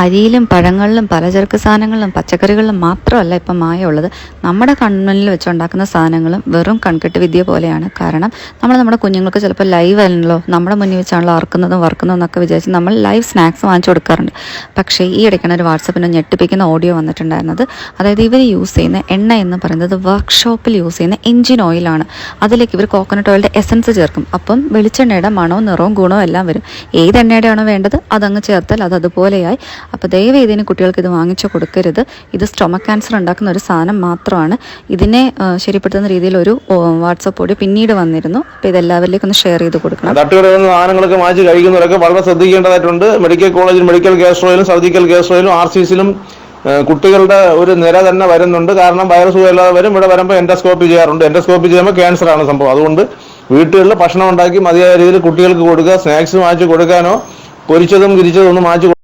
അരിയിലും പഴങ്ങളിലും പലചരക്ക് സാധനങ്ങളിലും പച്ചക്കറികളിലും മാത്രമല്ല ഇപ്പം മായമുള്ളത് നമ്മുടെ കൺമുന്നിൽ വെച്ചുണ്ടാക്കുന്ന സാധനങ്ങളും വെറും കൺകെട്ട് വിദ്യ പോലെയാണ്. കാരണം നമ്മൾ നമ്മുടെ കുഞ്ഞുങ്ങൾക്ക് ചിലപ്പോൾ ലൈവ് അല്ലല്ലോ നമ്മുടെ മുന്നിൽ വെച്ചാണല്ലോ അറക്കുന്നതും വറക്കുന്നതും എന്നൊക്കെ വിചാരിച്ച് നമ്മൾ ലൈവ് സ്നാക്സ് വാങ്ങിച്ചു കൊടുക്കാറുണ്ട്. പക്ഷേ ഈ ഇടയ്ക്കാണ് ഒരു വാട്സപ്പിന് ഞെട്ടിപ്പിക്കുന്ന ഓഡിയോ വന്നിട്ടുണ്ടായിരുന്നത്. അതായത് ഇവർ യൂസ് ചെയ്യുന്ന എണ്ണ എന്ന് പറയുന്നത് വർക്ക്ഷോപ്പിൽ യൂസ് ചെയ്യുന്ന എഞ്ചിൻ ഓയിലാണ് അതിലേക്ക് ഇവർ കോക്കനട്ട് ഓയിലിന്റെ എസൻസ് ചേർക്കും. അപ്പം വെളിച്ചെണ്ണയുടെ മണവും നിറവും ഗുണവും എല്ലാം വരും. ഏത് എണ്ണയുടെയാണോ വേണ്ടത് അതങ്ങ് ചേർത്താൽ അത് അതുപോലെയായി. അപ്പോൾ ദയവ് ഇതിന് കുട്ടികൾക്ക് ഇത് വാങ്ങിച്ചു കൊടുക്കരുത്. ഇത് സ്റ്റൊമക് ക്യാൻസർ ഉണ്ടാക്കുന്ന ഒരു സാധനം മാത്രമാണ്. ഇതിനെ ശരിപ്പെടുത്തുന്ന രീതിയിൽ ഒരു വാട്സപ്പ് കൂടി പിന്നീട് വന്നിരുന്നു. അപ്പോൾ ഇതെല്ലാവരിലേക്കും ഒന്ന് ഷെയർ ചെയ്ത് കൊടുക്കണം. തട്ടുകടയിൽ നിന്ന് സാധനങ്ങളൊക്കെ കഴിക്കുന്നവരൊക്കെ വളരെ ശ്രദ്ധിക്കേണ്ടതായിട്ടുണ്ട്. മെഡിക്കൽ കോളേജിൽ മെഡിക്കൽ ഗ്യാസ്ട്രോയിലും സർജിക്കൽ ഗ്യാസ്ട്രോയിലും ആർ സി സിയിലും കുട്ടികളുടെ ഒരു നിര തന്നെ വരുന്നുണ്ട്. കാരണം വൈറസ് ഇല്ലാതെ വരും. ഇവിടെ വരുമ്പോൾ എൻഡോസ്കോപ്പി ചെയ്യാറുണ്ട്. എൻഡോസ്കോപ്പി ചെയ്യുമ്പോൾ ക്യാൻസർ ആണ് സംഭവം. അതുകൊണ്ട് വീട്ടുകളിൽ ഭക്ഷണം ഉണ്ടാക്കി മതിയായ രീതിയിൽ കുട്ടികൾക്ക് കൊടുക്കുക. സ്നാക്സ് വാങ്ങിച്ച് കൊടുക്കാനോ പൊരിച്ചതും കിരിച്ചതും ഒന്നും വാങ്ങിച്ച്